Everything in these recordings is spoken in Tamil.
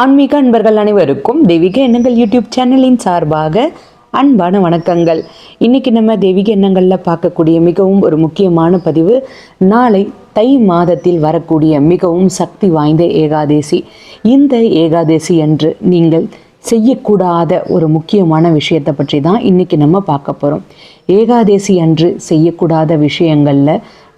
ஆன்மீக அன்பர்கள் அனைவருக்கும் தெய்வீக எண்ணங்கள் யூடியூப் சேனலின் சார்பாக அன்பான வணக்கங்கள். இன்னைக்கு நம்ம தெய்வீக எண்ணங்களில் பார்க்கக்கூடிய மிகவும் ஒரு முக்கியமான பதிவு நாளை தை மாதத்தில் வரக்கூடிய மிகவும் சக்தி வாய்ந்த ஏகாதேசி. இந்த ஏகாதேசி அன்று நீங்கள் செய்யக்கூடாத ஒரு முக்கியமான விஷயத்தை பற்றி தான் இன்றைக்கி நம்ம பார்க்க போகிறோம் ஏகாதேசி அன்று செய்யக்கூடாத விஷயங்களில்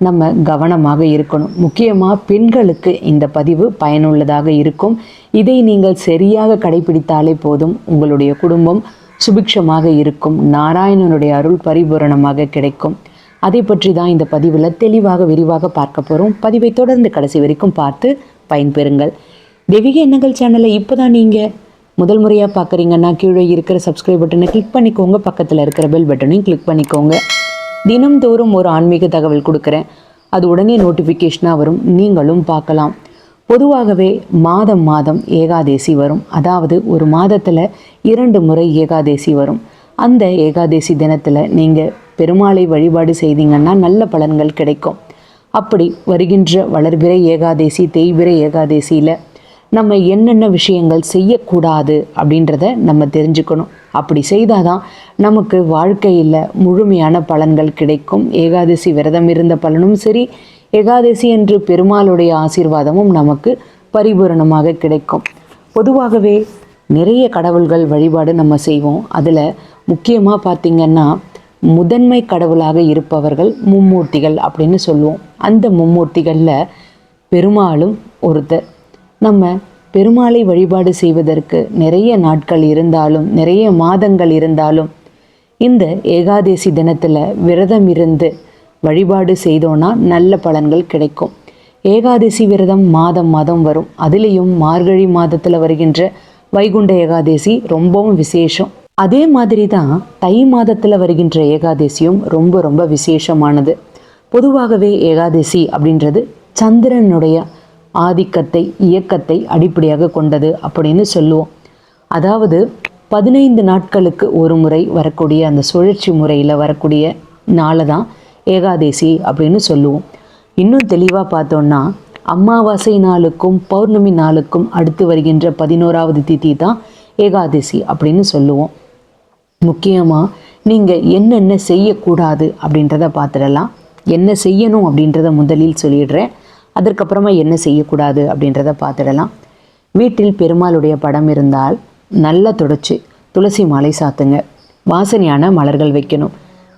நம்ம கவனமாக இருக்கணும். முக்கியமாக பெண்களுக்கு இந்த பதிவு பயனுள்ளதாக இருக்கும். இதை நீங்கள் சரியாக கடைபிடித்தாலே போதும் உங்களுடைய குடும்பம் சுபிக்ஷமாக இருக்கும். நாராயணனுடைய அருள் பரிபூரணமாக கிடைக்கும். அதை பற்றி தான் இந்த பதிவில் தெளிவாக விரிவாக பார்க்க போகிறோம் பதிவை தொடர்ந்து கடைசி வரைக்கும் பார்த்து பயன்பெறுங்கள். தெய்வீக எண்ணங்கள் சேனலை இப்போ தான் நீங்கள் முதல் முறையாக பார்க்குறீங்கன்னா கீழே இருக்கிற சப்ஸ்கிரைப் பட்டனை கிளிக் பண்ணிக்கோங்க. பக்கத்தில் இருக்கிற பெல் பட்டனையும் கிளிக் பண்ணிக்கோங்க. தினம்தோறும் ஒரு ஆன்மீக தகவல் கொடுக்குறேன். அது உடனே நோட்டிஃபிகேஷனாக வரும். நீங்களும் பார்க்கலாம். பொதுவாகவே மாதம் மாதம் ஏகாதேசி வரும். அதாவது ஒரு மாதத்தில் இரண்டு முறை ஏகாதேசி வரும். அந்த ஏகாதேசி தினத்தில் நீங்கள் பெருமாளை வழிபாடு செய்தீங்கன்னா நல்ல பலன்கள் கிடைக்கும். அப்படி வருகின்ற வளர்பிறை ஏகாதேசி தேய்பிறை ஏகாதேசியில் நம்ம என்னென்ன விஷயங்கள் செய்யக்கூடாது அப்படின்றத நம்ம தெரிஞ்சுக்கணும். அப்படி செய்தால் தான் நமக்கு வாழ்க்கையில் முழுமையான பலன்கள் கிடைக்கும். ஏகாதசி விரதம் இருந்த பலனும் சரி ஏகாதசி என்று பெருமாளுடைய ஆசீர்வாதமும் நமக்கு பரிபூரணமாக கிடைக்கும். பொதுவாகவே நிறைய கடவுள்கள் வழிபாடு நம்ம செய்வோம். அதில் முக்கியமாக பார்த்திங்கன்னா முதன்மை கடவுளாக இருப்பவர்கள் மும்மூர்த்திகள் அப்படின்னு சொல்லுவோம். அந்த மும்மூர்த்திகளில் பெருமாளும் ஒருத்தர். நம்ம பெருமாளை வழிபாடு செய்வதற்கு நிறைய நாட்கள் இருந்தாலும் நிறைய மாதங்கள் இருந்தாலும் இந்த ஏகாதேசி தினத்தில் விரதம் இருந்து வழிபாடு செய்தோன்னா நல்ல பலன்கள் கிடைக்கும். ஏகாதசி விரதம் மாதம் மாதம் வரும். அதுலேயும் மார்கழி மாதத்தில் வருகின்ற வைகுண்ட ஏகாதேசி ரொம்பவும் விசேஷம். அதே மாதிரி தான் தை மாதத்தில் வருகின்ற ஏகாதசியும் ரொம்ப ரொம்ப விசேஷமானது. பொதுவாகவே ஏகாதசி அப்படின்றது சந்திரனுடைய ஆதிக்கத்தை இயக்கத்தை அடிப்படையாக கொண்டது அப்படின்னு சொல்லுவோம். அதாவது பதினைந்து நாட்களுக்கு ஒரு முறை வரக்கூடிய அந்த சுழற்சி முறையில் வரக்கூடிய நாளை தான் ஏகாதேசி அப்படின்னு சொல்லுவோம். இன்னும் தெளிவாக பார்த்தோன்னா அமாவாசை நாளுக்கும் பௌர்ணமி நாளுக்கும் அடுத்து வருகின்ற பதினோராவது திதி தான் ஏகாதசி அப்படின்னு சொல்லுவோம். முக்கியமாக நீங்கள் என்னென்ன செய்யக்கூடாது அப்படின்றத பார்த்துடலாம். என்ன செய்யணும் அப்படின்றத முதலில் சொல்லிடுறேன். அதற்கப்புறமா என்ன செய்யக்கூடாது அப்படின்றத பார்த்துடலாம். வீட்டில் பெருமாளுடைய படம் இருந்தால் நல்லா தொடச்சி துளசி மாலை சாத்துங்க. வாசனையான மலர்கள் வைக்கணும்.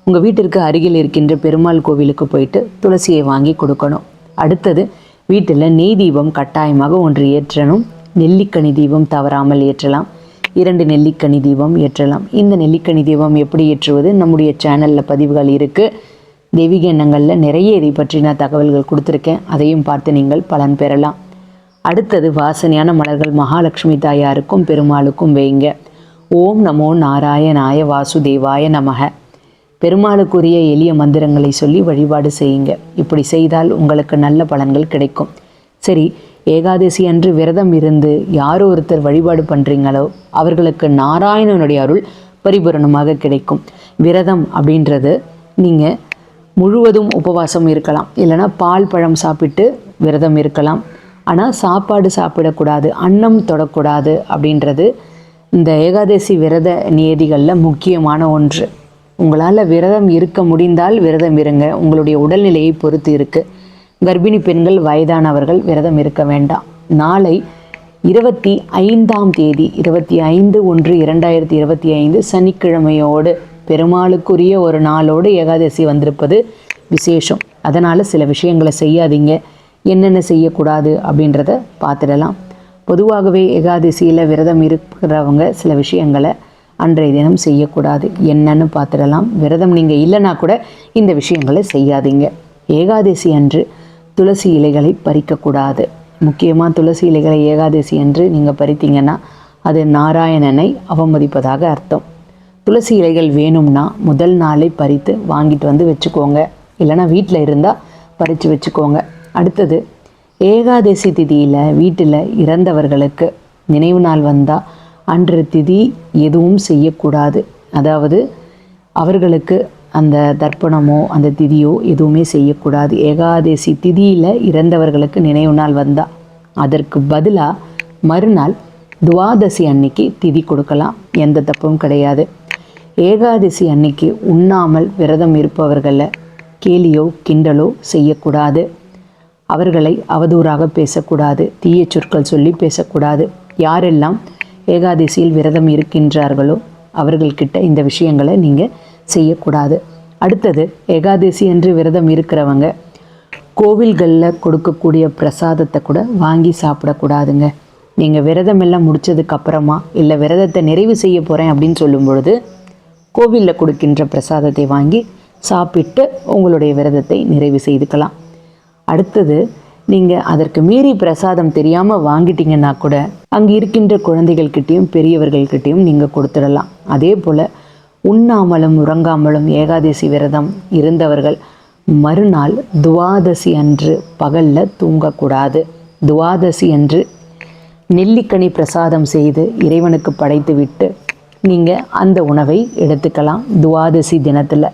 உங்கள் வீட்டிற்கு அருகில் இருக்கின்ற பெருமாள் கோவிலுக்கு போயிட்டு துளசியை வாங்கி கொடுக்கணும். அடுத்தது வீட்டில் நெய் தீபம் கட்டாயமாக ஒன்று ஏற்றணும். நெல்லிக்கனி தீபம் தவறாமல் ஏற்றலாம். இரண்டு நெல்லிக்கனி தீபம் ஏற்றலாம். இந்த நெல்லிக்கனி தீபம் எப்படி ஏற்றுவது? நம்முடைய சேனலில் பதிவுகள் இருக்குது தெய்வீக எண்ணங்களில் நிறைய இதை பற்றின தகவல்கள் கொடுத்துருக்கேன். அதையும் பார்த்து நீங்கள் பலன் பெறலாம். அடுத்தது வாசனையான மலர்கள் மகாலட்சுமி தாயாருக்கும் பெருமாளுக்கும் வைங்க. ஓம் நமோ நாராயணாய வாசுதேவாய நமக. பெருமாளுக்குரிய எளிய மந்திரங்களை சொல்லி வழிபாடு செய்யுங்க. இப்படி செய்தால் உங்களுக்கு நல்ல பலன்கள் கிடைக்கும். சரி ஏகாதசி அன்று விரதம் இருந்து யாரோ ஒருத்தர் வழிபாடு பண்ணுறீங்களோ அவர்களுக்கு நாராயணனுடைய அருள் பரிபூரணமாக கிடைக்கும். விரதம் அப்படின்றது நீங்கள் முழுவதும் உபவாசம் இருக்கலாம். இல்லைனா பால் பழம் சாப்பிட்டு விரதம் இருக்கலாம். ஆனால் சாப்பாடு சாப்பிடக்கூடாது அன்னம் தொடக்கூடாது அப்படின்றது இந்த ஏகாதசி விரத நியதிகளில் முக்கியமான ஒன்று. உங்களால் விரதம் இருக்க முடிந்தால் விரதம் இருங்க. உங்களுடைய உடல்நிலையை பொறுத்து இருக்குது கர்ப்பிணி பெண்கள் வயதானவர்கள் விரதம் இருக்க வேண்டாம். நாளை இருபத்தி ஐந்தாம் தேதி இருபத்தி ஐந்து ஒன்று இரண்டாயிரத்தி இருபத்தி ஐந்து சனிக்கிழமையோடு பெருமாளுக்குரிய ஒரு நாளோடு ஏகாதசி வந்திருப்பது விசேஷம். அதனால் சில விஷயங்களை செய்யாதீங்க. என்னென்ன செய்யக்கூடாது அப்படின்றத பார்த்துடலாம். பொதுவாகவே ஏகாதசியில் விரதம் இருக்கிறவங்க சில விஷயங்களை அன்றைய தினம் செய்யக்கூடாது. என்னன்னு பார்த்துடலாம். விரதம் நீங்கள் இல்லைனா கூட இந்த விஷயங்களை செய்யாதீங்க. ஏகாதசி அன்று துளசி இலைகளை பறிக்கக்கூடாது. முக்கியமாக துளசி இலைகளை ஏகாதசி அன்று நீங்கள் பறித்தீங்கன்னா அது நாராயணனை அவமதிப்பதாக அர்த்தம். துளசி இலைகள் வேணும்னா முதல் நாளை பறித்து வாங்கிட்டு வந்து வச்சுக்கோங்க. இல்லைனா வீட்டில் இருந்தால் பறித்து வச்சுக்கோங்க. அடுத்தது ஏகாதசி திதியில் வீட்டில் இறந்தவர்களுக்கு நினைவு நாள் வந்தால் அன்று திதி எதுவும் செய்யக்கூடாது. அதாவது அவர்களுக்கு அந்த தர்ப்பணமோ அந்த திதியோ எதுவுமே செய்யக்கூடாது. ஏகாதசி திதியில் இறந்தவர்களுக்கு நினைவு நாள் வந்தால் அதற்கு பதிலாக மறுநாள் துவாதசி அன்னைக்கு திதி கொடுக்கலாம். எந்த தப்பும் கிடையாது. ஏகாதசி அன்னைக்கு உண்ணாமல் விரதம் இருப்பவர்களை கேலியோ கிண்டலோ செய்யக்கூடாது. அவர்களை அவதூறாக பேசக்கூடாது. தீய சொற்கள் சொல்லி பேசக்கூடாது. யாரெல்லாம் ஏகாதசியில் விரதம் இருக்கின்றார்களோ அவர்கள்கிட்ட இந்த விஷயங்களை நீங்கள் செய்யக்கூடாது. அடுத்தது ஏகாதசி என்று விரதம் இருக்கிறவங்க கோவில்களில் கொடுக்கக்கூடிய பிரசாதத்தை கூட வாங்கி சாப்பிடக்கூடாதுங்க. நீங்கள் விரதம் எல்லாம் இல்லை விரதத்தை நிறைவு செய்ய போகிறேன் அப்படின்னு சொல்லும் பொழுது கோவிலில் கொடுக்கின்ற பிரசாதத்தை வாங்கி சாப்பிட்டு உங்களுடைய விரதத்தை நிறைவு செய்துக்கலாம். அடுத்தது நீங்கள் அதற்கு மீறி பிரசாதம் தெரியாமல் வாங்கிட்டீங்கன்னா கூட அங்கே இருக்கின்ற குழந்தைகள்கிட்டையும் பெரியவர்கள்கிட்டையும் நீங்கள் கொடுத்துடலாம். அதே போல் உண்ணாமலும் உறங்காமலும் ஏகாதசி விரதம் இருந்தவர்கள் மறுநாள் துவாதசி அன்று பகலில் தூங்கக்கூடாது. துவாதசி அன்று நெல்லிக்கனி பிரசாதம் செய்து இறைவனுக்கு படைத்து விட்டு நீங்கள் அந்த உணவை எடுத்துக்கலாம். துவாதசி தினத்தில்.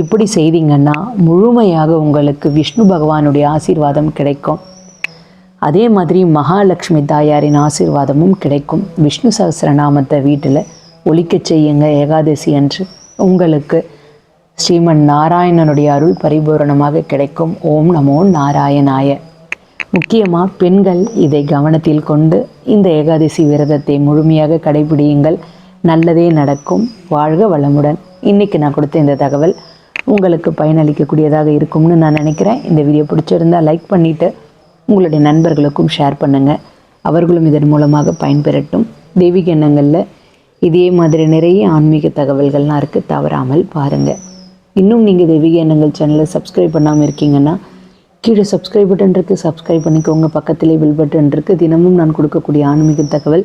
இப்படி செய்தீங்கன்னா முழுமையாக உங்களுக்கு விஷ்ணு பகவானுடைய ஆசீர்வாதம் கிடைக்கும். அதே மாதிரி மகாலட்சுமி தாயாரின் ஆசீர்வாதமும் கிடைக்கும். விஷ்ணு சகஸ்ரநாமத்தை வீட்டில் ஒழிக்கச் செய்யுங்க ஏகாதசி அன்று. உங்களுக்கு ஸ்ரீமன் நாராயணனுடைய அருள் பரிபூரணமாக கிடைக்கும். ஓம் நமோ நாராயணாய. முக்கியமாக பெண்கள் இதை கவனத்தில் கொண்டு இந்த ஏகாதசி விரதத்தை முழுமையாக கடைபிடியுங்கள். நல்லதே நடக்கும். வாழ்க வளமுடன். இன்றைக்கி நான் கொடுத்த இந்த தகவல் உங்களுக்கு பயனளிக்கக்கூடியதாக இருக்கும்னு நான் நினைக்கிறேன். இந்த வீடியோ பிடிச்சிருந்தா லைக் பண்ணிவிட்டு உங்களுடைய நண்பர்களுக்கும் ஷேர் பண்ணுங்கள் அவர்களும் இதன் மூலமாக பயன்பெறட்டும். தெய்வீக எண்ணங்களில் இதே மாதிரி நிறைய ஆன்மீக தகவல்கள்லாம் இருக்குது தவறாமல் பாருங்கள் இன்னும் நீங்கள் தெய்வீக எண்ணங்கள் சேனலை சப்ஸ்கிரைப் பண்ணாமல் இருக்கீங்கன்னா கீழே சப்ஸ்கிரைப் பட்டன் இருக்குது சப்ஸ்கிரைப் பண்ணிக்கோங்க. பக்கத்திலே பில் பட்டன் இருக்குது தினமும் நான் கொடுக்கக்கூடிய ஆன்மீக தகவல்